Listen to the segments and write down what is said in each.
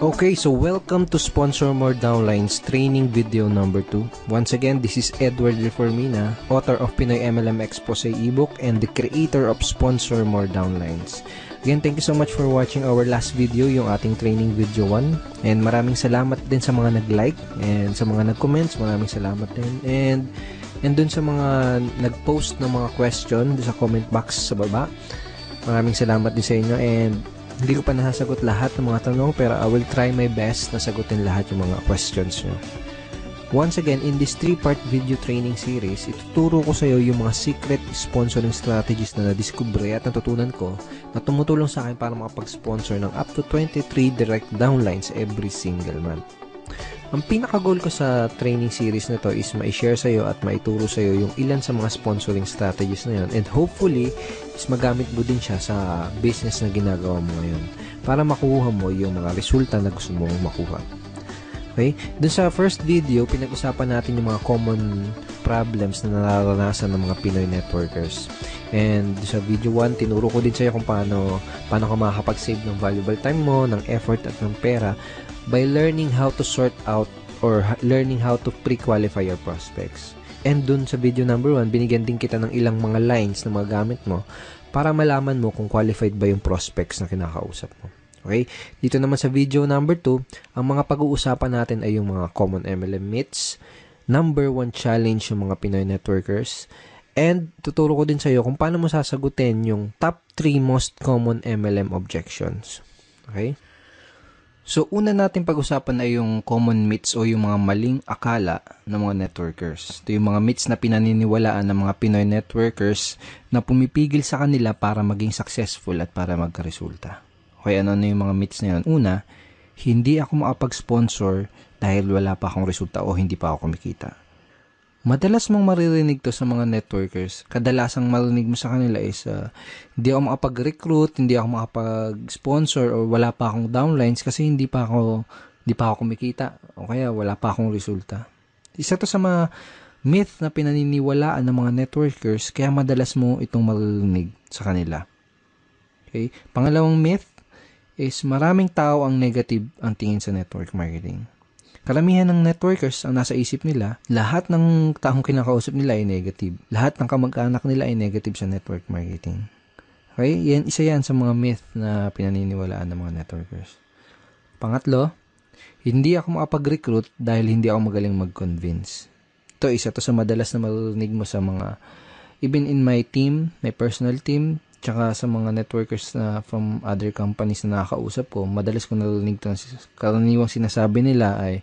Okay, so welcome to Sponsor More Downlines training video number 2. Once again, this is Edward Reformina, author of Pinoy MLM Expose ebook and the creator of Sponsor More Downlines. Again, thank you so much for watching our last video, yung ating training video 1. And maraming salamat din sa mga nag-like and sa mga nag-comments, maraming salamat din. And and dun sa mga nag-post ng mga question sa comment box sa baba. Maraming salamat din sa inyo and hindi ko pa nasasagot lahat ng mga tanong pero I will try my best na sagutin lahat yung mga questions nyo. Once again, in this 3-part video training series, ituturo ko sa iyo yung mga secret sponsoring strategies na nadiskubre at natutunan ko na tumutulong sa akin para makapag-sponsor ng up to 23 direct downlines every single month. Ang pinaka-goal ko sa training series na to is ma-share sa iyo at maituro sa iyo yung ilan sa mga sponsoring strategies na yon and hopefully is magamit mo din siya sa business na ginagawa mo ngayon para makuha mo yung mga resulta na gusto mong makuha. Okay? Dun sa first video, pinag-usapan natin yung mga common problems na nararanasan ng mga Pinoy networkers. And sa video 1, tinuro ko din sa iyo kung paano, paano ka makakapag-save ng valuable time mo, ng effort at ng pera by learning how to sort out or learning how to pre-qualify your prospects. And dun sa video number 1, binigyan din kita ng ilang mga lines na magagamit mo para malaman mo kung qualified ba yung prospects na kinakausap mo. Okay? Dito naman sa video number 2, ang mga pag-uusapan natin ay yung mga common MLM myths, number 1 challenge yung mga Pinoy networkers, and tuturo ko din sa iyo kung paano mo sasagutin yung top 3 most common MLM objections. Okay? So, una natin pag-usapan ay yung common myths o yung mga maling akala ng mga networkers. Ito yung mga myths na pinaniniwalaan ng mga Pinoy networkers na pumipigil sa kanila para maging successful at para magkaresulta. Okay, ano na yung mga myths na yun? Una, hindi ako makapag-sponsor dahil wala pa akong resulta o hindi pa ako kumikita. Madalas mong maririnig to sa mga networkers. Kadalasang marinig mo sa kanila is uh, hindi ako makapag-recruit, hindi ako makapag-sponsor or wala pa akong downlines kasi hindi pa ako hindi pa ako kumikita o kaya wala pa akong resulta. Isa to sa mga myth na pinaniniwalaan ng mga networkers kaya madalas mo itong maririnig sa kanila. Okay? Pangalawang myth is maraming tao ang negative ang tingin sa network marketing. Karamihan ng networkers ang nasa isip nila, lahat ng taong kinakausap nila ay negative. Lahat ng kamag-anak nila ay negative sa network marketing. Okay? Yan, isa yan sa mga myth na pinaniniwalaan ng mga networkers. Pangatlo, hindi ako makapag-recruit dahil hindi ako magaling mag-convince. Ito, isa to sa madalas na marinig mo sa mga, even in my team, my personal team, tsaka sa mga networkers na from other companies na nakakausap ko, madalas ko narinig ito, karaniwang sinasabi nila ay,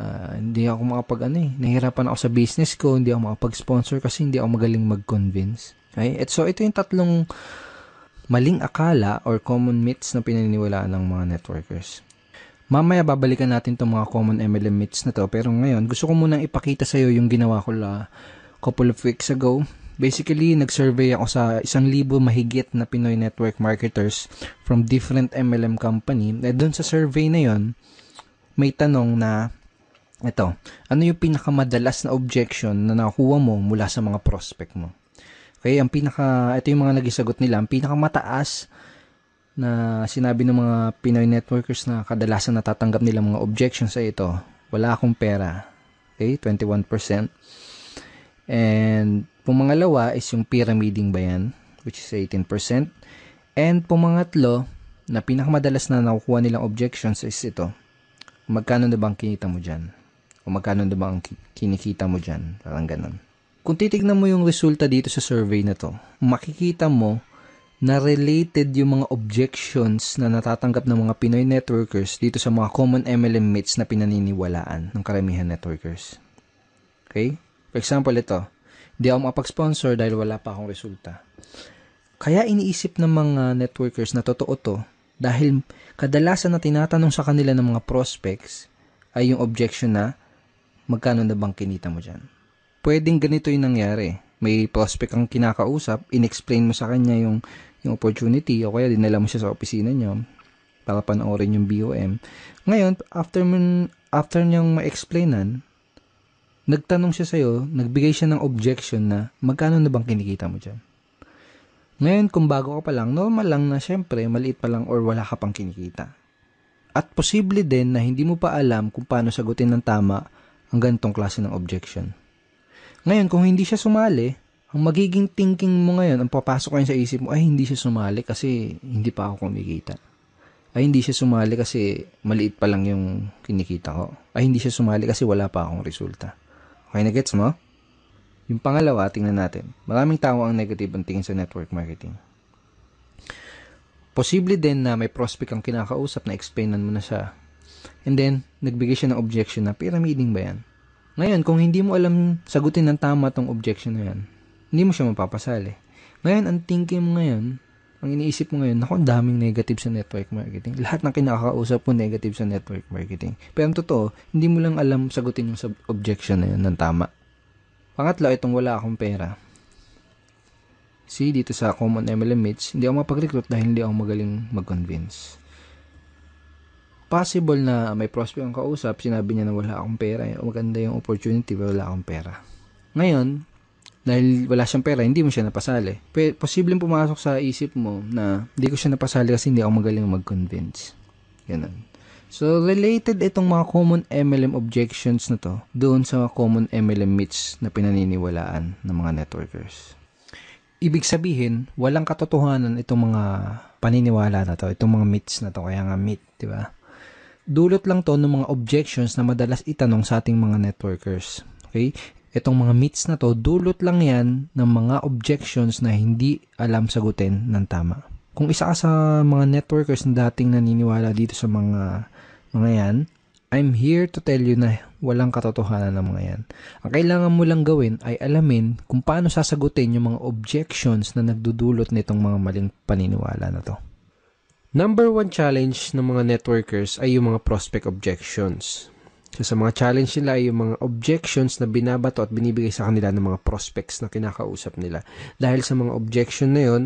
uh, hindi ako makapag ano eh, nahihirapan ako sa business ko, hindi ako makapag-sponsor kasi hindi ako magaling mag-convince. Okay? At so, ito yung tatlong maling akala or common myths na pinaniniwalaan ng mga networkers. Mamaya babalikan natin itong mga common MLM myths na to, pero ngayon, gusto ko munang ipakita sa iyo yung ginawa ko la couple of weeks ago Basically, nag-survey ako sa isang libo mahigit na Pinoy network marketers from different MLM company. Eh, doon sa survey na yon may tanong na ito, ano yung pinakamadalas na objection na nakuha mo mula sa mga prospect mo? Okay, ang pinaka, ito yung mga nagisagot nila, ang pinakamataas na sinabi ng mga Pinoy networkers na kadalasan natatanggap nila mga objections sa ito, wala akong pera. Okay, 21%. And Pumangalawa is yung pyramiding ba yan, which is 18%. And pumangatlo, na pinakamadalas na nakukuha nilang objections is ito. Magkano na bang kinita mo dyan? O magkano na bang kinikita mo dyan? Parang ganun. Kung titignan mo yung resulta dito sa survey na to, makikita mo na related yung mga objections na natatanggap ng mga Pinoy networkers dito sa mga common MLM myths na pinaniniwalaan ng karamihan networkers. Okay? For example, ito Di ako makapag-sponsor dahil wala pa akong resulta. Kaya iniisip ng mga networkers na totoo to dahil kadalasan na tinatanong sa kanila ng mga prospects ay yung objection na magkano na bang kinita mo dyan. Pwedeng ganito yung nangyari. May prospect kang kinakausap, inexplain mo sa kanya yung, yung opportunity o kaya dinala mo siya sa opisina niyo para panoorin yung BOM. Ngayon, after, after niyang ma-explainan, nagtanong siya sa'yo, nagbigay siya ng objection na magkano na bang kinikita mo dyan? Ngayon, kung bago ka pa lang, normal lang na syempre, maliit pa lang or wala ka pang kinikita. At posible din na hindi mo pa alam kung paano sagutin ng tama ang ganitong klase ng objection. Ngayon, kung hindi siya sumali, ang magiging thinking mo ngayon, ang papasok ngayon sa isip mo, ay hindi siya sumali kasi hindi pa ako kumikita. Ay hindi siya sumali kasi maliit pa lang yung kinikita ko. Ay hindi siya sumali kasi wala pa akong resulta. Okay na gets mo? Yung pangalawa, tingnan natin. Maraming tao ang negative ang tingin sa network marketing. Posible din na may prospect kang kinakausap na explainan mo na siya. And then, nagbigay siya ng objection na pyramiding ba yan? Ngayon, kung hindi mo alam sagutin ng tama tong objection na yan, hindi mo siya mapapasali. Ngayon, ang thinking mo ngayon, ang iniisip mo ngayon, naku, ang daming negative sa network marketing. Lahat ng kinakausap mo negative sa network marketing. Pero ang totoo, hindi mo lang alam sagutin yung objection na yun ng tama. Pangatlo, itong wala akong pera. See, dito sa Common MLM Meets, hindi ako mapag-recruit dahil hindi ako magaling mag-convince. Possible na may prospect ang kausap, sinabi niya na wala akong pera, maganda yung opportunity, pero wala akong pera. Ngayon, dahil wala siyang pera, hindi mo siya napasali. P- posibleng pumasok sa isip mo na hindi ko siya napasali kasi hindi ako magaling mag-convince. Ganun. So, related itong mga common MLM objections na to doon sa common MLM myths na pinaniniwalaan ng mga networkers. Ibig sabihin, walang katotohanan itong mga paniniwala na to, itong mga myths na to, kaya nga myth, di ba? Dulot lang to ng mga objections na madalas itanong sa ating mga networkers. Okay? Itong mga myths na to, dulot lang yan ng mga objections na hindi alam sagutin ng tama. Kung isa ka sa mga networkers na dating naniniwala dito sa mga mga yan, I'm here to tell you na walang katotohanan ng mga yan. Ang kailangan mo lang gawin ay alamin kung paano sasagutin yung mga objections na nagdudulot nitong mga maling paniniwala na to. Number one challenge ng mga networkers ay yung mga prospect objections. So, sa mga challenge nila ay yung mga objections na binabato at binibigay sa kanila ng mga prospects na kinakausap nila. Dahil sa mga objection na yon,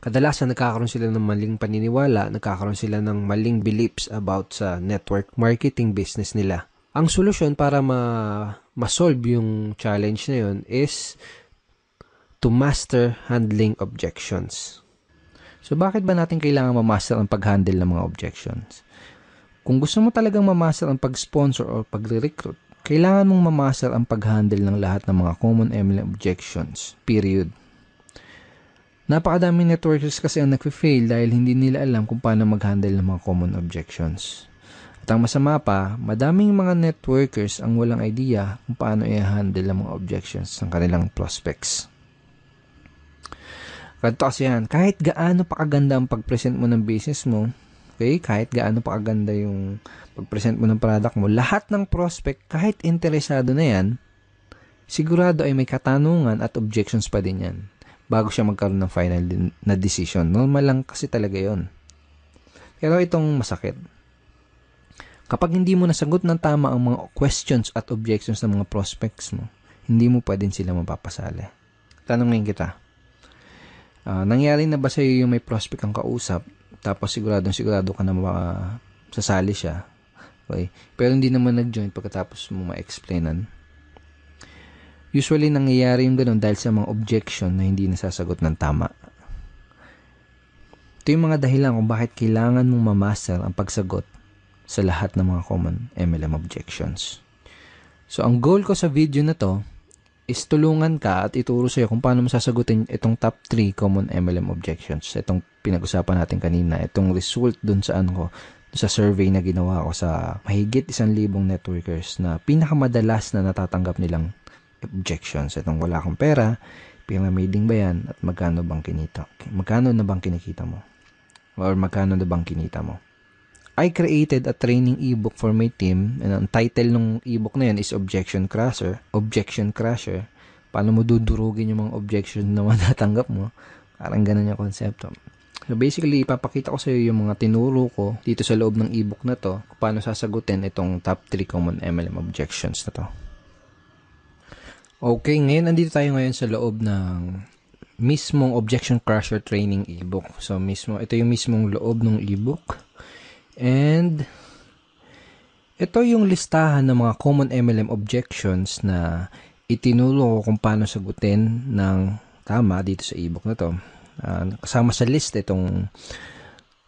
kadalasan nagkakaroon sila ng maling paniniwala, nagkakaroon sila ng maling beliefs about sa network marketing business nila. Ang solusyon para ma ma-solve yung challenge na yon is to master handling objections. So, bakit ba natin kailangan ma-master ang pag-handle ng mga objections? Kung gusto mo talagang mamaster ang pag-sponsor o pagre-recruit, kailangan mong mamaster ang pag-handle ng lahat ng mga common MLM objections. Period. Napakadaming networkers kasi ang nagfe-fail dahil hindi nila alam kung paano mag-handle ng mga common objections. At ang masama pa, madaming mga networkers ang walang idea kung paano i-handle ang mga objections ng kanilang prospects. Ganito kasi yan, kahit gaano pa kaganda ang pag-present mo ng business mo, Okay? Kahit gaano pa kaganda yung pag-present mo ng product mo, lahat ng prospect, kahit interesado na yan, sigurado ay may katanungan at objections pa din yan bago siya magkaroon ng final na decision. Normal lang kasi talaga yon. Pero itong masakit. Kapag hindi mo nasagot ng tama ang mga questions at objections ng mga prospects mo, hindi mo pa din sila mapapasali. Tanongin kita, uh, nangyari na ba sa iyo yung may prospect ang kausap tapos siguradong sigurado ka na sasali siya. Okay? Pero hindi naman nag-join pagkatapos mo ma-explainan. Usually, nangyayari yung ganun dahil sa mga objection na hindi nasasagot ng tama. Ito yung mga dahilan kung bakit kailangan mong mamaster ang pagsagot sa lahat ng mga common MLM objections. So, ang goal ko sa video na to is tulungan ka at ituro sa'yo kung paano masasagutin itong top 3 common MLM objections. Itong pinag-usapan natin kanina, itong result dun sa ano ko, sa survey na ginawa ko sa mahigit isang libong networkers na pinakamadalas na natatanggap nilang objections. Itong wala akong pera, pyramiding ba yan, at magkano bang kinita? Magkano na bang kinikita mo? Or magkano na bang kinita mo? I created a training ebook for my team and ang title ng ebook na yan is Objection Crusher. Objection Crusher. Paano mo dudurugin yung mga objection na matatanggap mo. Parang ganun yung konsepto. So basically, ipapakita ko sa iyo yung mga tinuro ko dito sa loob ng ebook na to kung paano sasagutin itong top 3 common MLM objections na to. Okay, ngayon andito tayo ngayon sa loob ng mismong Objection Crusher Training ebook. So mismo, ito yung mismong loob ng ebook. And ito yung listahan ng mga common MLM objections na itinuro ko kung paano sagutin ng tama dito sa ebook na to. Uh, kasama sa list itong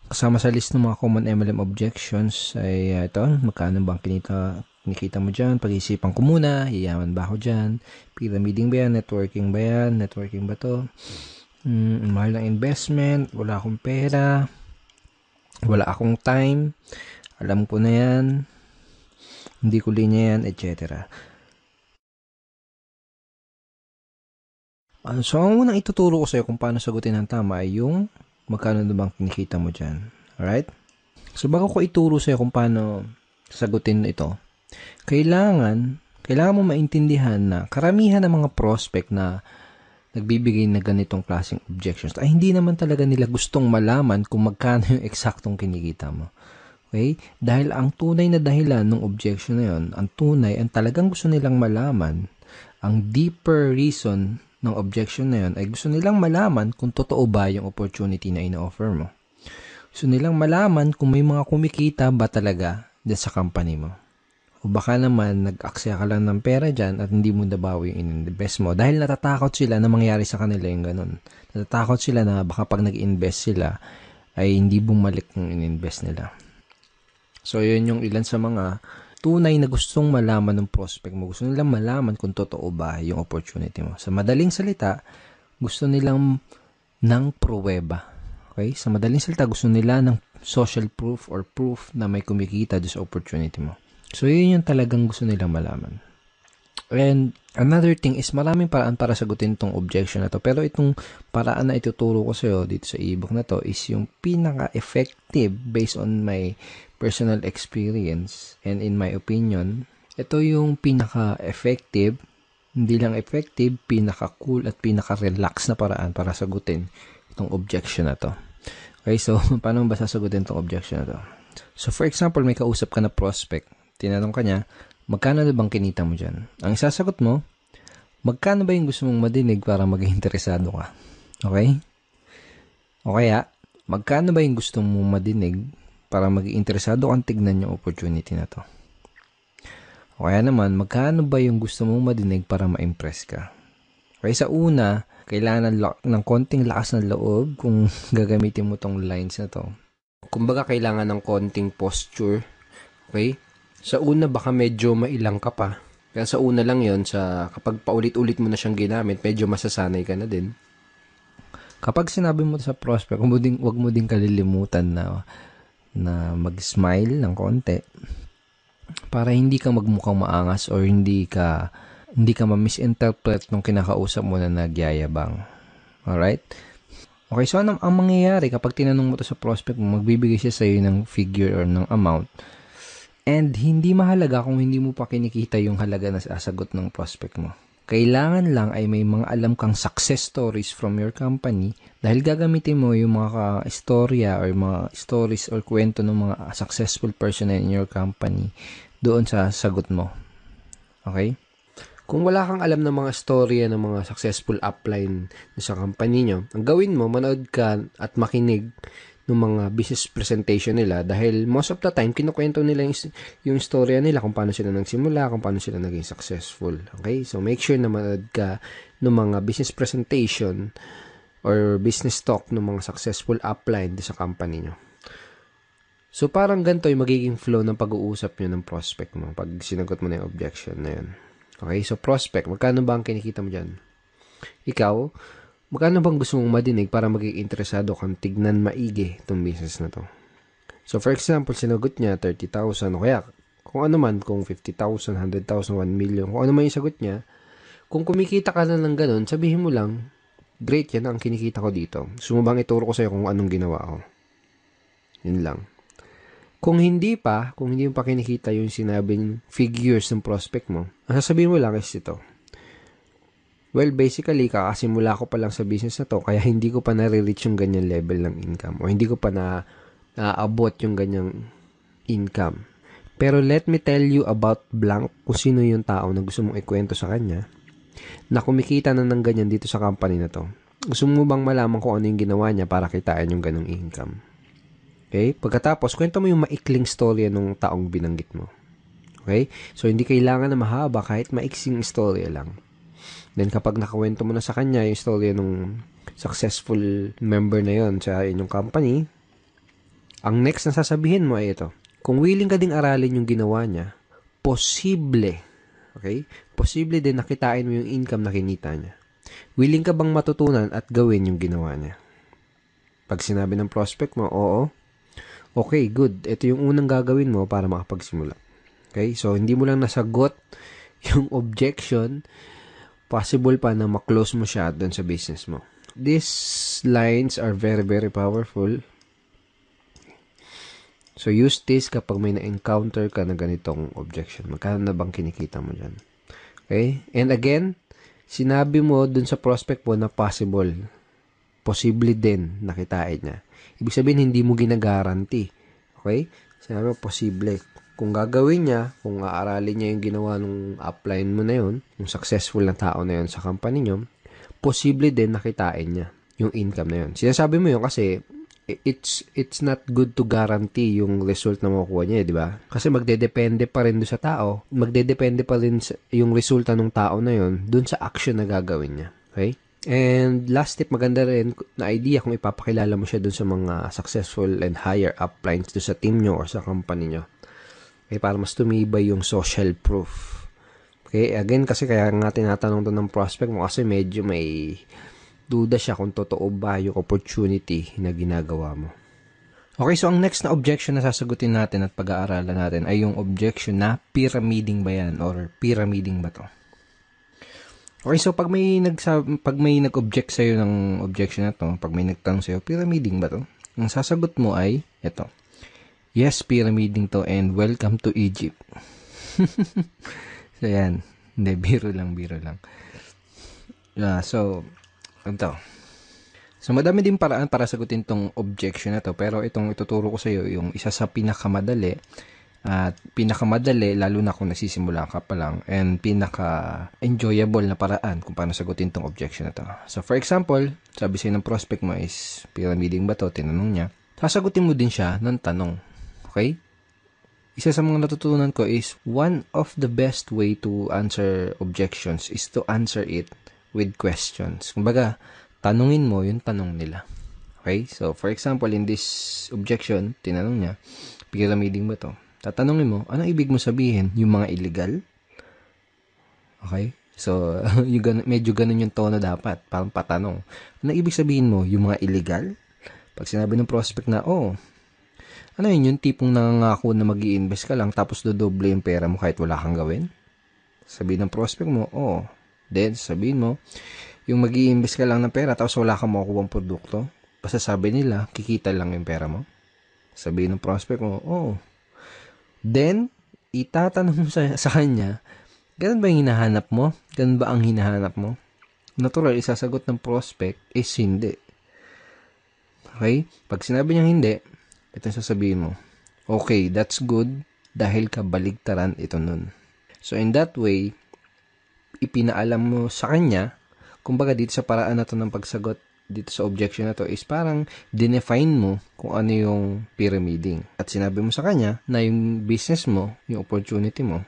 Kasama sa list ng mga common MLM objections ay uh, ito, magkano bang kinita, kinikita mo dyan? Pag-isipan ko muna, yayaman ba ako dyan? Pyramiding ba yan? Networking ba yan? Networking ba to? Hmm, mahal ng investment, wala akong pera, wala akong time, alam ko na yan, hindi ko linya yan, etc. Uh, so, ang unang ituturo ko sa iyo kung paano sagutin ng tama ay yung magkano na bang kinikita mo dyan. Alright? So, bago ko ituro sa iyo kung paano sagutin ito, kailangan, kailangan mo maintindihan na karamihan ng mga prospect na nagbibigay na ganitong klaseng objections ay hindi naman talaga nila gustong malaman kung magkano yung eksaktong kinikita mo. Okay? Dahil ang tunay na dahilan ng objection na yun, ang tunay, ang talagang gusto nilang malaman, ang deeper reason ng objection na yun ay gusto nilang malaman kung totoo ba yung opportunity na ina-offer mo. Gusto nilang malaman kung may mga kumikita ba talaga sa company mo. O baka naman nag-aksaya ka lang ng pera dyan at hindi mo nabawi yung in-invest mo dahil natatakot sila na mangyari sa kanila yung ganun. Natatakot sila na baka pag nag-invest sila ay hindi bumalik yung in-invest nila. So, yun yung ilan sa mga tunay na gustong malaman ng prospect mo. Gusto nilang malaman kung totoo ba yung opportunity mo. Sa madaling salita, gusto nilang ng pruweba. Okay? Sa madaling salita, gusto nila ng social proof or proof na may kumikita sa opportunity mo. So, yun yung talagang gusto nilang malaman. And another thing is maraming paraan para sagutin tong objection na to. Pero itong paraan na ituturo ko sa iyo dito sa ebook na to is yung pinaka-effective based on my personal experience and in my opinion, ito yung pinaka-effective, hindi lang effective, pinaka-cool at pinaka-relax na paraan para sagutin itong objection na to. Okay, so paano ba sasagutin itong objection na to? So for example, may kausap ka na prospect. Tinanong ka niya, magkano na bang kinita mo dyan? Ang sasagot mo, magkano ba yung gusto mong madinig para maging interesado ka? Okay? O kaya, magkano ba yung gusto mong madinig para maging interesado kang tignan yung opportunity na to? O kaya naman, magkano ba yung gusto mong madinig para ma-impress ka? Okay, sa una, kailangan ng, ng konting lakas ng loob kung gagamitin mo tong lines na to. Kumbaga, kailangan ng konting posture. Okay? Sa una, baka medyo mailang ka pa. Kaya sa una lang yon sa kapag paulit-ulit mo na siyang ginamit, medyo masasanay ka na din. Kapag sinabi mo sa prospect, wag mo ding, wag mo ding kalilimutan na na mag-smile ng konti para hindi ka magmukhang maangas or hindi ka hindi ka ma-misinterpret nung kinakausap mo na nagyayabang. Alright? Okay, so ano ang mangyayari kapag tinanong mo to sa prospect mo, magbibigay siya sa iyo ng figure or ng amount And hindi mahalaga kung hindi mo pa kinikita yung halaga na sasagot ng prospect mo. Kailangan lang ay may mga alam kang success stories from your company dahil gagamitin mo yung mga istorya or mga stories or kwento ng mga successful person in your company doon sa sagot mo. Okay? Kung wala kang alam ng mga storya ng mga successful upline sa company nyo, ang gawin mo, manood ka at makinig ng mga business presentation nila dahil most of the time kinukwento nila yung, yung storya nila kung paano sila nagsimula, kung paano sila naging successful. Okay? So make sure na manood ka ng mga business presentation or business talk ng mga successful upline sa company nyo. So parang ganito yung magiging flow ng pag-uusap nyo ng prospect mo pag sinagot mo na yung objection na yun. Okay? So prospect, magkano ba ang kinikita mo dyan? Ikaw, Magkano bang gusto mong madinig para maging interesado kang tignan maigi itong business na to? So, for example, sinagot niya 30,000 o kaya kung ano man, kung 50,000, 100,000, 1 million, kung ano man yung sagot niya, kung kumikita ka na ng ganun, sabihin mo lang, great yan ang kinikita ko dito. Sumubang ituro ko sa'yo kung anong ginawa ko. Yun lang. Kung hindi pa, kung hindi mo pa kinikita yung sinabing figures ng prospect mo, ang sasabihin mo lang is ito, Well, basically, kakasimula ko pa lang sa business na to, kaya hindi ko pa nare-reach yung ganyan level ng income o hindi ko pa na naabot yung ganyang income. Pero let me tell you about blank kung sino yung tao na gusto mong ikwento sa kanya na kumikita na ng ganyan dito sa company na to. Gusto mo bang malaman kung ano yung ginawa niya para kitain yung ganong income? Okay? Pagkatapos, kwento mo yung maikling storya ng taong binanggit mo. Okay? So, hindi kailangan na mahaba kahit maiksing storya lang. Then kapag nakawento mo na sa kanya yung story ng successful member na yon sa inyong company, Ang next na sasabihin mo ay ito. Kung willing ka ding aralin yung ginawa niya, posible, okay? Posible din nakitain mo yung income na kinita niya. Willing ka bang matutunan at gawin yung ginawa niya? Pag sinabi ng prospect mo, oo, okay, good. Ito yung unang gagawin mo para makapagsimula. Okay? So, hindi mo lang nasagot yung objection, possible pa na maklose mo siya doon sa business mo. These lines are very, very powerful. So, use this kapag may na-encounter ka na ganitong objection. Magkano na bang kinikita mo dyan? Okay? And again, sinabi mo dun sa prospect mo na possible. Posible din nakitain niya. Ibig sabihin, hindi mo ginagaranti. Okay? Sinabi mo, posible. Kung gagawin niya, kung aaralin niya yung ginawa ng upline mo na yun, yung successful na tao na yun sa company niyo, posible din nakitain niya yung income na yun. Sinasabi mo yun kasi it's it's not good to guarantee yung result na makukuha niya, di ba? Kasi magdedepende pa rin do sa tao. Magdedepende pa rin sa, yung resulta ng tao na yun dun sa action na gagawin niya. Okay? And last tip, maganda rin na idea kung ipapakilala mo siya dun sa mga successful and higher uplines do sa team nyo or sa company nyo. Okay, para mas tumibay yung social proof. Okay, again, kasi kaya nga tinatanong to ng prospect mo kasi medyo may duda siya kung totoo ba yung opportunity na ginagawa mo. Okay, so ang next na objection na sasagutin natin at pag-aaralan natin ay yung objection na pyramiding ba yan or pyramiding ba to? Okay, so pag may nag pag may nag-object sa iyo ng objection na to, pag may nagtanong sa iyo, pyramiding ba to? Ang sasagot mo ay ito. Yes, pyramiding to and welcome to Egypt. so, yan. Hindi, biro lang, biro lang. Yeah, so, ito. So, madami din paraan para sagutin tong objection na to. Pero itong ituturo ko sa iyo, yung isa sa pinakamadali at pinakamadali, lalo na kung nasisimula ka pa lang, and pinaka-enjoyable na paraan kung paano sagutin tong objection na to. So, for example, sabi sa'yo ng prospect mo is, pyramiding ba to? Tinanong niya. Sasagutin mo din siya ng tanong. Okay? Isa sa mga natutunan ko is one of the best way to answer objections is to answer it with questions. Kumbaga, tanungin mo yung tanong nila. Okay? So, for example, in this objection, tinanong niya, pyramiding ba to? Tatanungin mo, anong ibig mo sabihin? Yung mga illegal? Okay? So, yung gan- medyo ganun yung tono dapat. Parang patanong. Anong ibig sabihin mo? Yung mga illegal? Pag sinabi ng prospect na, oh, ano yun, yung tipong nangangako na mag invest ka lang tapos dodoble yung pera mo kahit wala kang gawin? Sabihin ng prospect mo, oh. Then, sabihin mo, yung mag invest ka lang ng pera tapos wala kang makukuha produkto. Basta sabi nila, kikita lang yung pera mo. Sabihin ng prospect mo, oh. Then, itatanong mo sa, sa kanya, ganun ba yung hinahanap mo? Ganun ba ang hinahanap mo? Natural, isasagot ng prospect is hindi. Okay? Pag sinabi niya hindi, ito sasabihin mo, okay, that's good dahil kabaligtaran ito nun. So, in that way, ipinaalam mo sa kanya, kumbaga dito sa paraan na to ng pagsagot dito sa objection na to is parang dinefine mo kung ano yung pyramiding. At sinabi mo sa kanya na yung business mo, yung opportunity mo,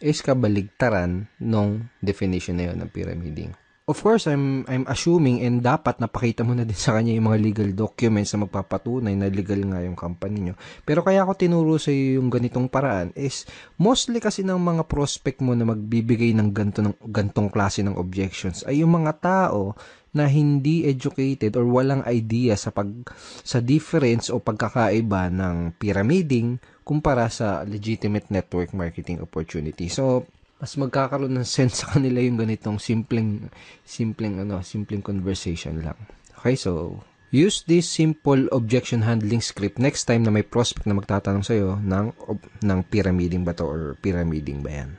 is kabaligtaran ng definition na yun ng pyramiding. Of course, I'm I'm assuming and dapat napakita mo na din sa kanya yung mga legal documents na magpapatunay na legal nga yung company nyo. Pero kaya ako tinuro sa iyo yung ganitong paraan is mostly kasi ng mga prospect mo na magbibigay ng ganto ng gantong klase ng objections ay yung mga tao na hindi educated or walang idea sa pag sa difference o pagkakaiba ng pyramiding kumpara sa legitimate network marketing opportunity. So, mas magkakaroon ng sense sa kanila yung ganitong simpleng simpleng ano, simpleng conversation lang. Okay, so use this simple objection handling script next time na may prospect na magtatanong sa iyo ng ng pyramiding ba to or pyramiding ba yan.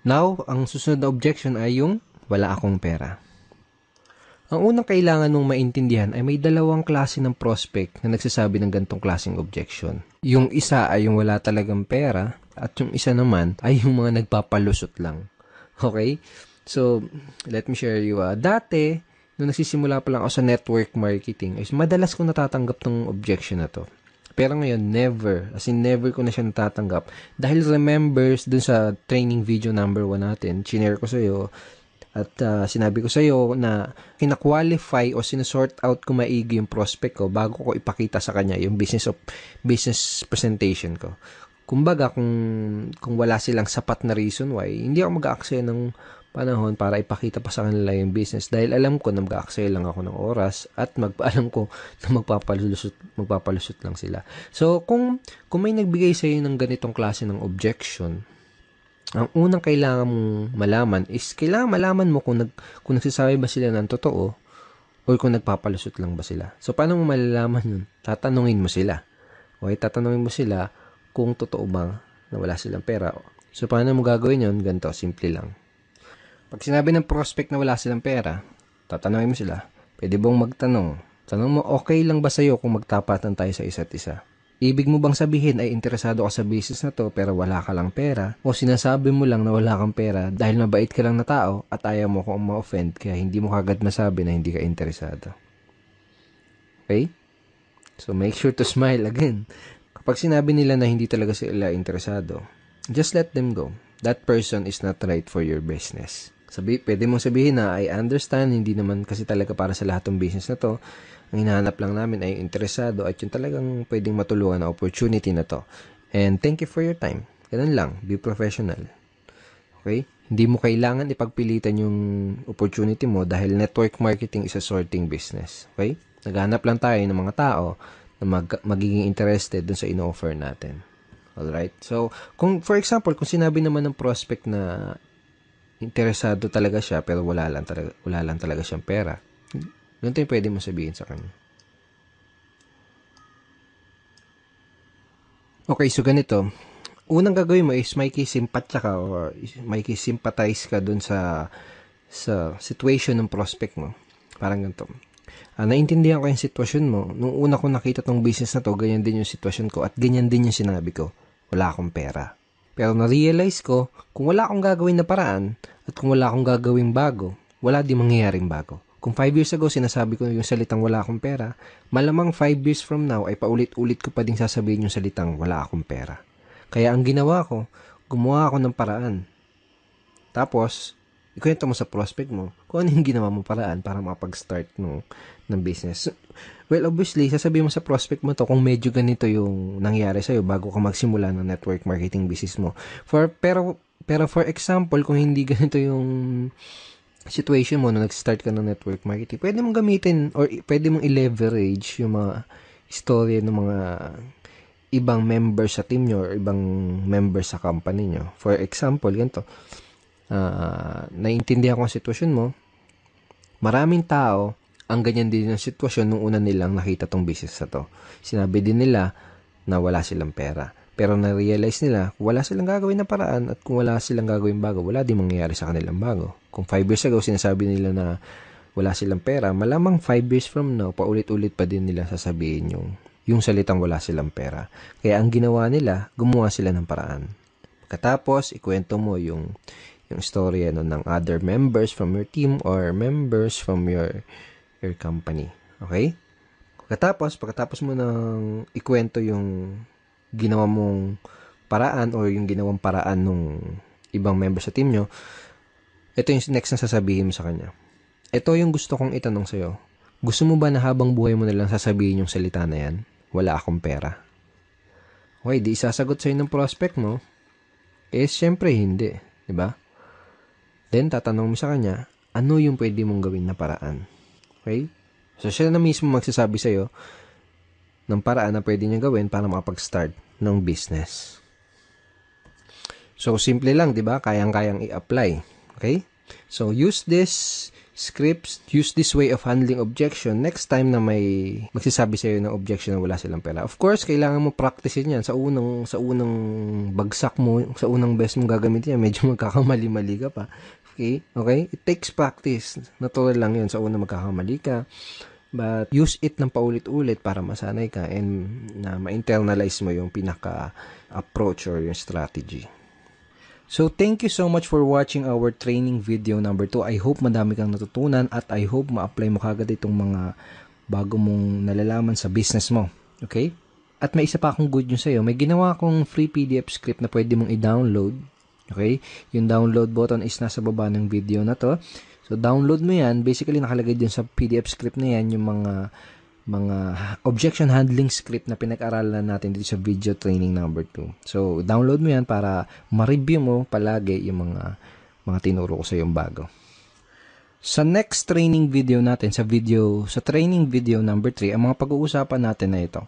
Now, ang susunod na objection ay yung wala akong pera. Ang unang kailangan mong maintindihan ay may dalawang klase ng prospect na nagsasabi ng gantong klaseng objection. Yung isa ay yung wala talagang pera at yung isa naman ay yung mga nagpapalusot lang. Okay? So, let me share you. Uh, dati, nung nagsisimula pa lang ako sa network marketing, is madalas ko natatanggap tong objection na to. Pero ngayon, never. As in, never ko na siya natatanggap. Dahil remembers dun sa training video number 1 natin, chinare ko sa'yo, At uh, sinabi ko sa iyo na kina-qualify o sinusort out ko maigi yung prospect ko bago ko ipakita sa kanya yung business of business presentation ko. Kumbaga kung kung wala silang sapat na reason why, hindi ako mag-aaksaya ng panahon para ipakita pa sa kanila yung business dahil alam ko na mag-aaksaya lang ako ng oras at mag alam ko na magpapalusot magpapalusot lang sila. So kung kung may nagbigay sa iyo ng ganitong klase ng objection, ang unang kailangan mong malaman is kailangan malaman mo kung, nag, kung nagsasabi ba sila ng totoo or kung nagpapalusot lang ba sila. So, paano mo malalaman yun? Tatanungin mo sila. Okay, tatanungin mo sila kung totoo ba na wala silang pera. So, paano mo gagawin yun? Ganito, simple lang. Pag sinabi ng prospect na wala silang pera, tatanungin mo sila, pwede bang magtanong? Tanong mo, okay lang ba sa'yo kung magtapatan tayo sa isa't isa? Ibig mo bang sabihin ay interesado ka sa business na to pero wala ka lang pera? O sinasabi mo lang na wala kang pera dahil mabait ka lang na tao at ayaw mo kung ma-offend kaya hindi mo kagad masabi na hindi ka interesado? Okay? So make sure to smile again. Kapag sinabi nila na hindi talaga sila interesado, just let them go. That person is not right for your business. Sabi, pwede mong sabihin na I understand, hindi naman kasi talaga para sa lahat ng business na to. Ang hinahanap lang namin ay interesado at yung talagang pwedeng matulungan na opportunity na to. And thank you for your time. Ganun lang. Be professional. Okay? Hindi mo kailangan ipagpilitan yung opportunity mo dahil network marketing is a sorting business. Okay? Naghanap lang tayo ng mga tao na mag- magiging interested dun sa in-offer natin. Alright? So, kung, for example, kung sinabi naman ng prospect na interesado talaga siya pero wala lang talaga, wala lang talaga siyang pera, Ganito yung pwede mo sabihin sa kanya. Okay, so ganito. Unang gagawin mo is may kisimpatya ka or may kisimpatize ka dun sa sa situation ng prospect mo. Parang ganito. Uh, naintindihan ko yung sitwasyon mo. Nung una ko nakita tong business na to, ganyan din yung sitwasyon ko at ganyan din yung sinabi ko. Wala akong pera. Pero na-realize ko, kung wala akong gagawin na paraan at kung wala akong gagawin bago, wala di mangyayaring bago. Kung 5 years ago sinasabi ko yung salitang wala akong pera, malamang 5 years from now ay paulit-ulit ko pa din sasabihin yung salitang wala akong pera. Kaya ang ginawa ko, gumawa ako ng paraan. Tapos, ikwento mo sa prospect mo kung ano yung ginawa mo paraan para makapag-start no, ng business. Well, obviously, sasabihin mo sa prospect mo to kung medyo ganito yung nangyari sa'yo bago ka magsimula ng network marketing business mo. For, pero, pero for example, kung hindi ganito yung situation mo na nag-start ka ng network marketing, pwede mong gamitin or pwede mong i-leverage yung mga istorya ng mga ibang members sa team nyo or ibang members sa company nyo. For example, ganito, uh, naiintindihan ko ang sitwasyon mo, maraming tao ang ganyan din ang sitwasyon nung una nilang nakita tong business na to. Sinabi din nila na wala silang pera. Pero na-realize nila, wala silang gagawin na paraan at kung wala silang gagawin bago, wala din mangyayari sa kanilang bago. Kung 5 years ago, sinasabi nila na wala silang pera, malamang 5 years from now, paulit-ulit pa din nila sasabihin yung, yung salitang wala silang pera. Kaya ang ginawa nila, gumawa sila ng paraan. Katapos, ikwento mo yung, yung story ano, ng other members from your team or members from your, your company. Okay? Pagkatapos, pagkatapos mo nang ikwento yung ginawa mong paraan or yung ginawang paraan nung ibang member sa team nyo, ito yung next na sasabihin mo sa kanya. Ito yung gusto kong itanong sa'yo. Gusto mo ba na habang buhay mo nalang sasabihin yung salita na yan? Wala akong pera. Okay, di isasagot sa'yo ng prospect mo. Eh, syempre hindi. ba? Diba? Then, tatanong mo sa kanya, ano yung pwede mong gawin na paraan? Okay? So, siya na mismo magsasabi sa'yo ng paraan na pwede niya gawin para makapag-start ng business. So, simple lang, di ba? Kayang-kayang i-apply. Okay? So, use this scripts, use this way of handling objection next time na may magsasabi sa iyo ng objection na wala silang pera. Of course, kailangan mo practicein yan sa unang sa unang bagsak mo, sa unang best mong gagamitin yan, medyo magkakamali-mali ka pa. Okay? Okay? It takes practice. Natural lang 'yun sa unang magkakamali ka. But use it ng paulit-ulit para masanay ka and na ma-internalize mo yung pinaka approach or yung strategy. So, thank you so much for watching our training video number 2. I hope madami kang natutunan at I hope ma-apply mo kagad itong mga bago mong nalalaman sa business mo. Okay? At may isa pa akong good news sa'yo. May ginawa akong free PDF script na pwede mong i-download Okay? Yung download button is nasa baba ng video na to. So, download mo yan. Basically, nakalagay din sa PDF script na yan yung mga mga objection handling script na pinag-aralan natin dito sa video training number 2. So, download mo yan para ma-review mo palagi yung mga mga tinuro ko sa yung bago. Sa next training video natin, sa video, sa training video number 3, ang mga pag-uusapan natin na ito.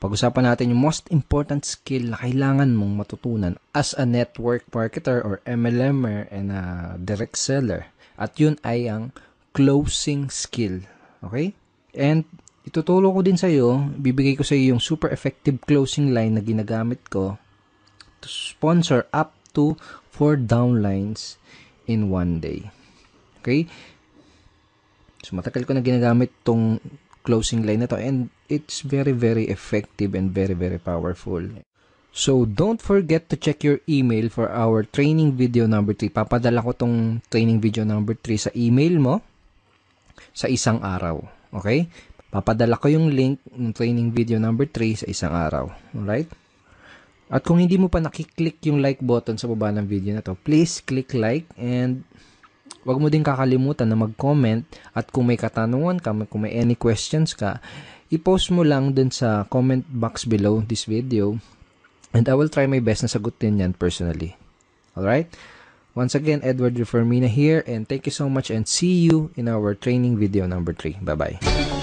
Pag-usapan natin yung most important skill na kailangan mong matutunan as a network marketer or MLMer and a direct seller. At yun ay ang closing skill. Okay? And ituturo ko din sa iyo, bibigay ko sa iyo yung super effective closing line na ginagamit ko to sponsor up to 4 downlines in one day. Okay? So, matagal ko na ginagamit tong closing line na to and it's very, very effective and very, very powerful. So, don't forget to check your email for our training video number 3. Papadala ko tong training video number 3 sa email mo sa isang araw. Okay? Papadala ko yung link ng training video number 3 sa isang araw. Alright? At kung hindi mo pa nakiklik yung like button sa baba ng video na to, please click like and Huwag mo din kakalimutan na mag-comment at kung may katanungan ka, kung may any questions ka, i-post mo lang dun sa comment box below this video and I will try my best na sagutin yan personally. Alright? Once again, Edward Reformina here and thank you so much and see you in our training video number 3. Bye-bye.